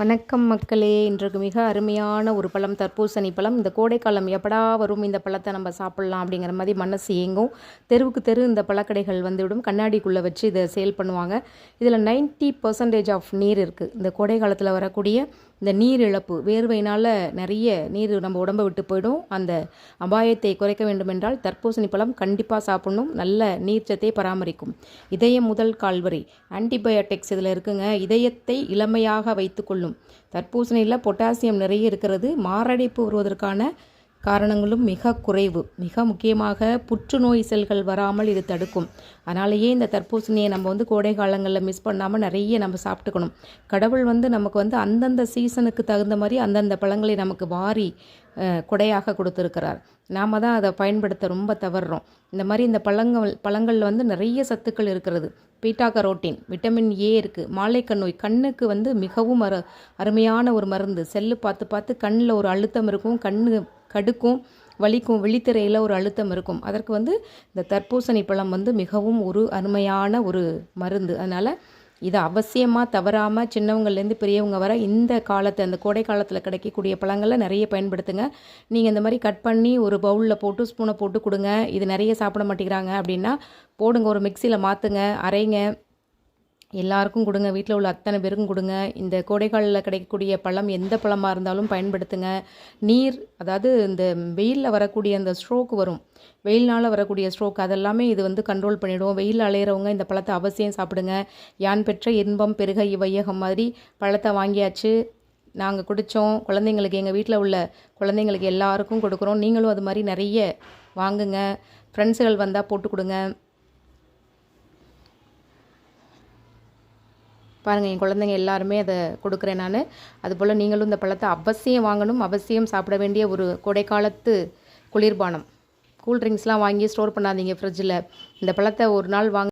வணக்கம் மக்களே. இன்றைக்கு மிக அருமையான ஒரு பழம் தர்பூசணி பழம். இந்த கோடைக்காலம் எப்படா வரும்? இந்த பழத்தை நம்ம சாப்பிட்லாம் அப்படிங்கிற மாதிரி மனசு இயங்கும் தெருவுக்கு தெரு இந்த பழக்கடைகள் வந்துவிடும். கண்ணாடிக்குள்ளே வச்சு இதை சேல் பண்ணுவாங்க. இதில் 90% பர்சன்டேஜ் ஆஃப் நீர் இருக்குது இந்த கோடை காலத்தில் வரக்கூடிய இந்த நீர் இழப்பு வேர்வையினால் நிறைய நீர் நம்ம உடம்பை விட்டு போயிடும். அந்த அபாயத்தை குறைக்க வேண்டுமென்றால் தர்பூசணி பழம் கண்டிப்பாக சாப்பிடணும். நல்ல நீர்ச்சத்தை பராமரிக்கும். இதயம் முதல் கால்வரி ஆன்டிபயோட்டிக்ஸ் இதில் இருக்குங்க. இதயத்தை இளமையாக வைத்துக்கொள்ளும் தர்பூசணியில் பொட்டாசியம் நிறைய இருக்கிறது. மாரடைப்பு வருவதற்கான காரணங்களும் மிக குறைவு. மிக முக்கியமாக புற்றுநோய் செல்கள் வராமல் இது தடுக்கும். அதனாலேயே இந்த தர்பூசணியை நம்ம வந்து கோடை காலங்களில் மிஸ் பண்ணாமல் நிறைய நம்ம சாப்பிட்டுக்கணும். கடவுள் வந்து நமக்கு வந்து அந்தந்த சீசனுக்கு தகுந்த மாதிரி அந்தந்த பழங்களை நமக்கு வாரி கொடையாக கொடுத்துருக்கிறார். நாம் தான் அதை பயன்படுத்த ரொம்ப தவறுறோம் இந்த மாதிரி இந்த பழங்கள் பழங்களில் வந்து நிறைய சத்துக்கள் இருக்கிறது. பீட்டா கரோட்டின் விட்டமின் ஏ இருக்குது மாலைக்கண் நோய் கண்ணுக்கு வந்து மிகவும் அரு அருமையான ஒரு மருந்து. செல்லு பார்த்து பார்த்து கண்ணில் ஒரு அழுத்தம் இருக்கும். கண்ணு கடுக்கும் வலிக்கும் விழித்திரையில் ஒரு அழுத்தம் இருக்கும். அதற்கு வந்து இந்த தர்பூசணி பழம் வந்து மிகவும் ஒரு அருமையான ஒரு மருந்து. அதனால் இதை அவசியமாக தவறாமல் சின்னவங்கள்லேருந்து பெரியவங்க வர இந்த காலத்தை அந்த கோடை காலத்தில் கிடைக்கக்கூடிய பழங்களை நிறைய பயன்படுத்துங்க. நீங்கள் இந்த மாதிரி கட் பண்ணி ஒரு பவுலில் போட்டு ஸ்பூனை போட்டு கொடுங்க. இது நிறைய சாப்பிட மாட்டேங்கிறாங்க அப்படின்னா போடுங்க ஒரு மிக்சியில் மாற்றுங்க அரைங்க. எல்லாருக்கும் கொடுங்க வீட்டில் உள்ள அத்தனை பேருக்கும் கொடுங்க. இந்த கோடைக்காலில் கிடைக்கக்கூடிய பழம் எந்த பழமாக இருந்தாலும் பயன்படுத்துங்க. நீர் அதாவது இந்த வெயிலில் வரக்கூடிய அந்த ஸ்ட்ரோக் வரும். வெயில்னால் வரக்கூடிய ஸ்ட்ரோக் அதெல்லாமே இது வந்து கண்ட்ரோல் பண்ணிவிடும் வெயில் அலையிறவங்க இந்த பழத்தை அவசியம் சாப்பிடுங்க. யான் பெற்ற இன்பம் பெருக இவ்வையகம் மாதிரி பழத்தை வாங்கியாச்சு. நாங்கள் குடித்தோம் குழந்தைங்களுக்கு எங்கள் வீட்டில் உள்ள குழந்தைங்களுக்கு எல்லாருக்கும் கொடுக்குறோம். நீங்களும் அது மாதிரி நிறைய வாங்குங்க. ஃப்ரெண்ட்ஸுகள் வந்தால் போட்டு கொடுங்க. பாருங்கள் என் குழந்தைங்க எல்லாருமே அதை கொடுக்குறேன் நான். அதுபோல் நீங்களும் இந்த பழத்தை அவசியம் வாங்கணும் அவசியம் சாப்பிட வேண்டிய ஒரு கோடைக்காலத்து குளிர்பானம். கூல் ட்ரிங்க்ஸ்லாம் வாங்கி ஸ்டோர் பண்ணாதீங்க ஃப்ரிட்ஜில் இந்த பழத்தை ஒரு நாள் வாங்க